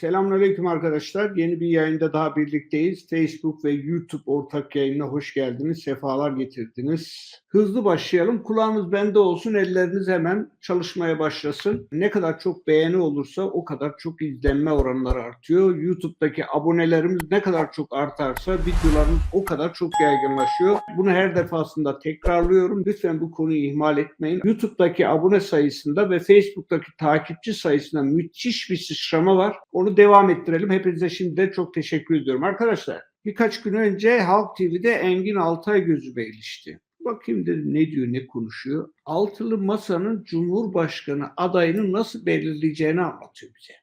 Selamünaleyküm arkadaşlar. Yeni bir yayında daha birlikteyiz. Facebook ve YouTube ortak yayınına hoş geldiniz. Sefalar getirdiniz. Hızlı başlayalım. Kulağınız bende olsun, elleriniz hemen çalışmaya başlasın. Ne kadar çok beğeni olursa o kadar çok izlenme oranları artıyor. YouTube'daki abonelerimiz ne kadar çok artarsa videolarımız o kadar çok yaygınlaşıyor. Bunu her defasında tekrarlıyorum. Lütfen bu konuyu ihmal etmeyin. YouTube'daki abone sayısında ve Facebook'taki takipçi sayısında müthiş bir sıçrama var. Onu devam ettirelim. Hepinize şimdiden çok teşekkür ediyorum. Arkadaşlar birkaç gün önce Halk TV'de Engin Altay gözüme ilişti. Bakayım dedim ne diyor ne konuşuyor. Altılı Masa'nın Cumhurbaşkanı adayını nasıl belirleyeceğini anlatıyor bize.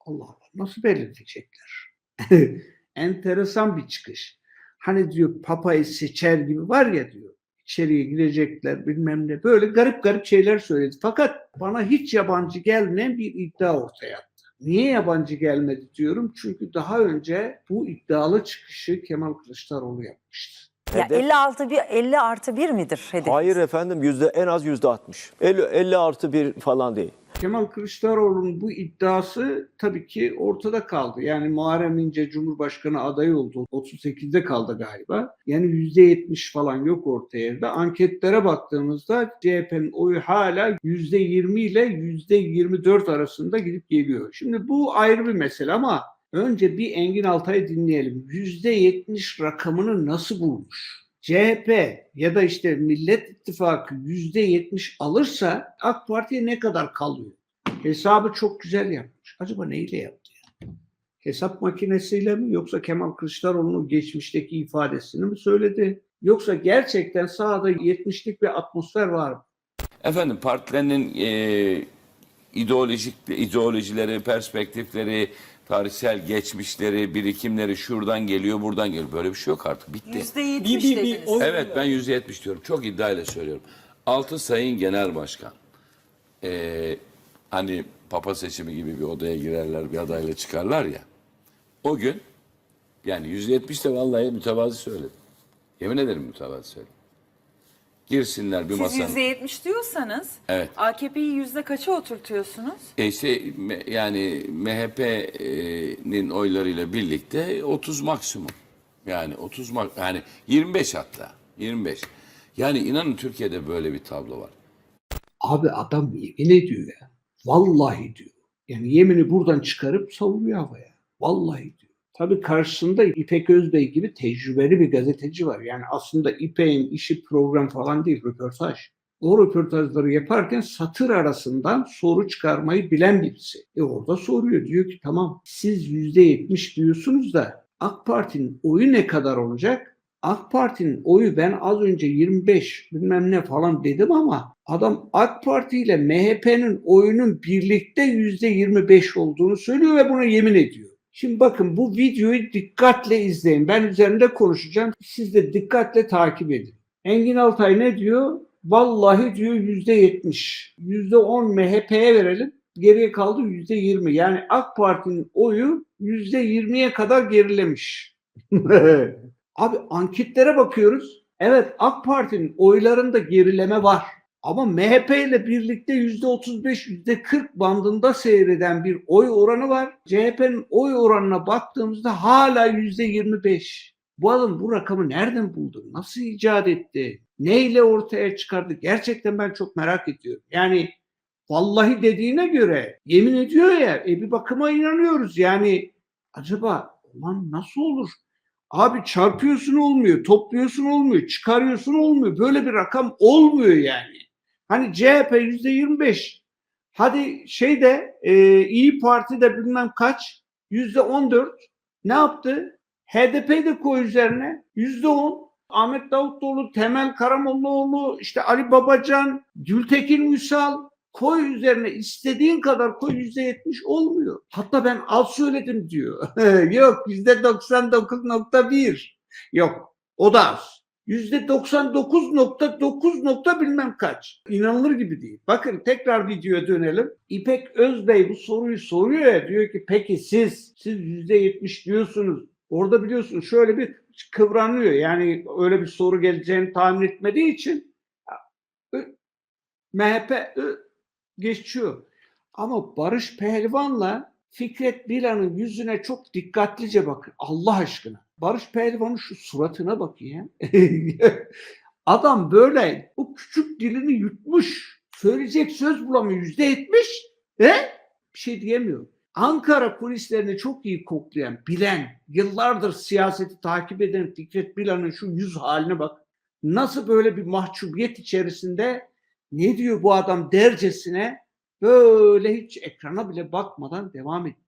Allah Allah nasıl belirleyecekler? Enteresan bir çıkış. Hani diyor papayı seçer gibi var ya diyor. İçeriye girecekler bilmem ne. Böyle garip garip şeyler söyledi. Fakat bana hiç yabancı gelmeyen bir iddia ortaya attı. Niye yabancı gelmedi diyorum? Çünkü daha önce bu iddialı çıkışı Kemal Kılıçdaroğlu yapmıştı. Ya Hedef- 56 bir 50 artı 1 midir hedef? Hayır efendim yüzde en az yüzde 60. 50, 50 artı bir falan değil. Kemal Kılıçdaroğlu'nun bu iddiası tabii ki ortada kaldı. Yani Muharrem İnce Cumhurbaşkanı adayı oldu. 38'de kaldı galiba. Yani %70 falan yok ortaya. Anketlere baktığımızda CHP'nin oyu hala %20 ile %24 arasında gidip geliyor. Şimdi bu ayrı bir mesele ama önce bir Engin Altay'ı dinleyelim. %70 rakamını nasıl bulmuş? CHP ya da işte Millet İttifakı %70 alırsa AK Parti'ye ne kadar kalıyor? Hesabı çok güzel yapmış. Acaba neyle yaptı? ya? Hesap makinesiyle mi yoksa Kemal Kılıçdaroğlu'nun geçmişteki ifadesini mi söyledi? Yoksa gerçekten sahada 70'lik bir atmosfer var mı? Efendim partilerinin e, ideolojik ideolojileri, perspektifleri, tarihsel geçmişleri, birikimleri şuradan geliyor, buradan geliyor. Böyle bir şey yok artık. Bitti. %70 Bir- bir- bir dediniz. Evet ben yüzde yetmiş diyorum. Çok iddiayla söylüyorum. Altı sayın genel başkan. e, hani papa seçimi gibi bir odaya girerler, bir adayla çıkarlar ya. O gün yani yüzde yetmiş de vallahi mütevazi söyledim. Yemin ederim mütevazi söyledim. Girsinler bir Siz masanın. %70 diyorsanız Evet. AKP'yi yüzde kaça oturtuyorsunuz? E işte me- yani MHP'nin oylarıyla birlikte 30 maksimum. Yani 30 mak yani 25 hatta 25. Yani inanın Türkiye'de böyle bir tablo var. Abi adam yemin ediyor ya. Vallahi diyor. Yani yemini buradan çıkarıp savuruyor havaya. Vallahi diyor. Tabii karşısında İpek Özbey gibi tecrübeli bir gazeteci var. Yani aslında İpek'in işi program falan değil, röportaj. O röportajları yaparken satır arasından soru çıkarmayı bilen birisi. E orada soruyor. Diyor ki tamam siz %70 diyorsunuz da AK Parti'nin oyu ne kadar olacak? AK Parti'nin oyu ben az önce 25 bilmem ne falan dedim ama adam AK Parti ile MHP'nin oyunun birlikte %25 olduğunu söylüyor ve buna yemin ediyor. Şimdi bakın bu videoyu dikkatle izleyin. Ben üzerinde konuşacağım. Siz de dikkatle takip edin. Engin Altay ne diyor? Vallahi diyor %70. %10 MHP'ye verelim. Geriye kaldı %20. Yani AK Parti'nin oyu %20'ye kadar gerilemiş. Abi anketlere bakıyoruz. Evet AK Parti'nin oylarında gerileme var. Ama MHP ile birlikte %35, %40 bandında seyreden bir oy oranı var. CHP'nin oy oranına baktığımızda hala %25. Bu adam bu rakamı nereden buldu? Nasıl icat etti? Neyle ortaya çıkardı? Gerçekten ben çok merak ediyorum. Yani vallahi dediğine göre yemin ediyor ya e bir bakıma inanıyoruz. Yani acaba ulan nasıl olur? Abi çarpıyorsun olmuyor, topluyorsun olmuyor, çıkarıyorsun olmuyor. Böyle bir rakam olmuyor yani. Hani CHP yüzde 25. Hadi şeyde e, İyi Parti de bilmem kaç yüzde 14. Ne yaptı? HDP de koy üzerine yüzde 10. Ahmet Davutoğlu, Temel Karamollaoğlu, işte Ali Babacan, Gültekin Ünsal koy üzerine istediğin kadar koy yüzde yetmiş olmuyor. Hatta ben az söyledim diyor. Yok yüzde 99.1. Yok o da az. Yüzde 99.9 nokta bilmem kaç. İnanılır gibi değil. Bakın tekrar videoya dönelim. İpek Özbey bu soruyu soruyor ya diyor ki peki siz siz yüzde yetmiş diyorsunuz. Orada biliyorsunuz şöyle bir kıvranıyor. Yani öyle bir soru geleceğini tahmin etmediği için MHP geçiyor. Ama Barış Pehlivan'la Fikret Bilan'ın yüzüne çok dikkatlice bakın. Allah aşkına. Barış Pehlivan'ın şu suratına bakın ya. Adam böyle o küçük dilini yutmuş. Söyleyecek söz bulamıyor. Yüzde yetmiş. He? Bir şey diyemiyor. Ankara kulislerini çok iyi koklayan, bilen, yıllardır siyaseti takip eden Fikret Bilan'ın şu yüz haline bak. Nasıl böyle bir mahcubiyet içerisinde ne diyor bu adam dercesine böyle hiç ekrana bile bakmadan devam ediyor.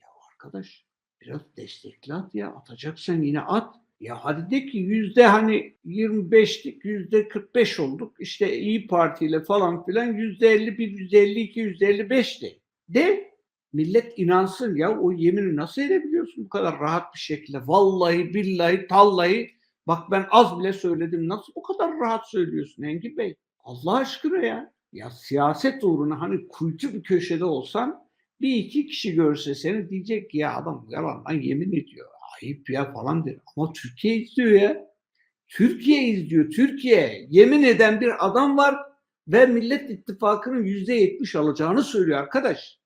Ya arkadaş biraz destekli at ya atacaksan yine at. Ya hadi de ki yüzde hani 25'lik yüzde 45 olduk. İşte İyi Parti ile falan filan yüzde 51, yüzde 52, yüzde 55 de. De millet inansın ya o yemini nasıl edebiliyorsun bu kadar rahat bir şekilde? Vallahi billahi tallahi bak ben az bile söyledim. Nasıl bu kadar rahat söylüyorsun Engin Bey? Allah aşkına ya. Ya siyaset uğruna hani kuytu bir köşede olsan bir iki kişi görse seni diyecek ki ya adam yalandan yemin ediyor. Ayıp ya falan der. Ama Türkiye izliyor ya. Türkiye izliyor. Türkiye. Yemin eden bir adam var ve Millet İttifakı'nın yüzde yetmiş alacağını söylüyor arkadaş.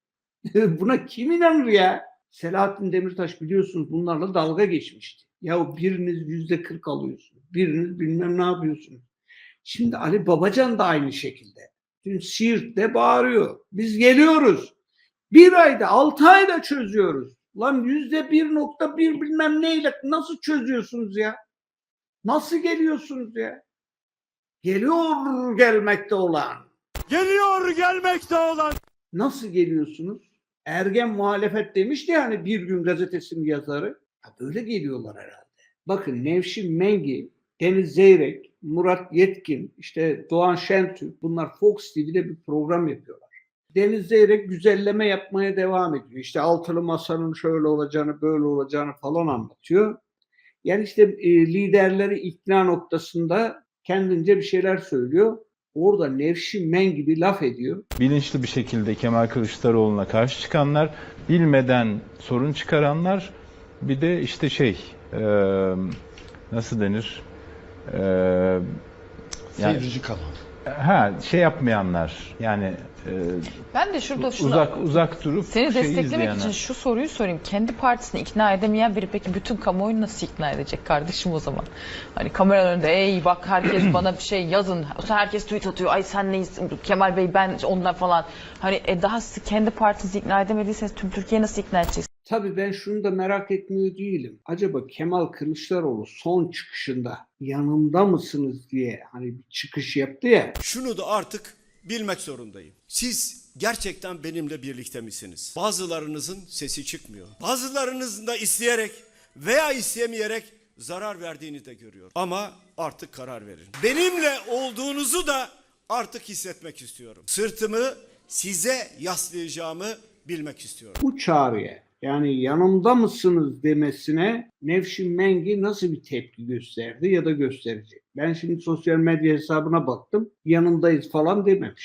Buna kim inanır ya? Selahattin Demirtaş biliyorsunuz bunlarla dalga geçmişti. Ya biriniz yüzde kırk alıyorsunuz. Biriniz bilmem ne yapıyorsunuz. Şimdi Ali Babacan da aynı şekilde. Dün Siirt'te bağırıyor. Biz geliyoruz. Bir ayda, altı ayda çözüyoruz. Lan yüzde bir nokta bir bilmem neyle nasıl çözüyorsunuz ya? Nasıl geliyorsunuz ya? Geliyor gelmekte olan. Geliyor gelmekte olan. Nasıl geliyorsunuz? Ergen muhalefet demişti ya hani bir gün gazetesinin yazarı. Ya böyle geliyorlar herhalde. Bakın Nevşin Mengi, Deniz Zeyrek, Murat Yetkin, işte Doğan Şentürk bunlar Fox TV'de bir program yapıyorlar. Deniz Zeyrek güzelleme yapmaya devam ediyor. İşte altılı masanın şöyle olacağını, böyle olacağını falan anlatıyor. Yani işte e, liderleri ikna noktasında kendince bir şeyler söylüyor. Orada Nevşin Men gibi laf ediyor. bilinçli bir şekilde Kemal Kılıçdaroğlu'na karşı çıkanlar, bilmeden sorun çıkaranlar, bir de işte şey, e, nasıl denir? E, yani, Seyirci kalan. Ha şey yapmayanlar, yani e, Ben de şurada şunu uzak uzak durup seni desteklemek izleyenler. için şu soruyu sorayım. Kendi partisini ikna edemeyen biri peki bütün kamuoyunu nasıl ikna edecek kardeşim o zaman? Hani kamera önünde ey bak herkes bana bir şey yazın. Herkes tweet atıyor. Ay sen neyiz? Kemal Bey ben onlar falan. Hani e, daha kendi partinizi ikna edemediyseniz tüm Türkiye'yi nasıl ikna edeceksiniz? Tabii ben şunu da merak etmiyor değilim. Acaba Kemal Kılıçdaroğlu son çıkışında yanımda mısınız diye hani bir çıkış yaptı ya. Şunu da artık bilmek zorundayım. Siz gerçekten benimle birlikte misiniz? Bazılarınızın sesi çıkmıyor. Bazılarınızın da isteyerek veya istemeyerek zarar verdiğini de görüyorum. Ama artık karar verin. Benimle olduğunuzu da artık hissetmek istiyorum. Sırtımı size yaslayacağımı bilmek istiyorum. Bu çağrıya yani yanımda mısınız demesine Nevşin Mengi nasıl bir tepki gösterdi ya da gösterecek. Ben şimdi sosyal medya hesabına baktım yanındayız falan dememiş.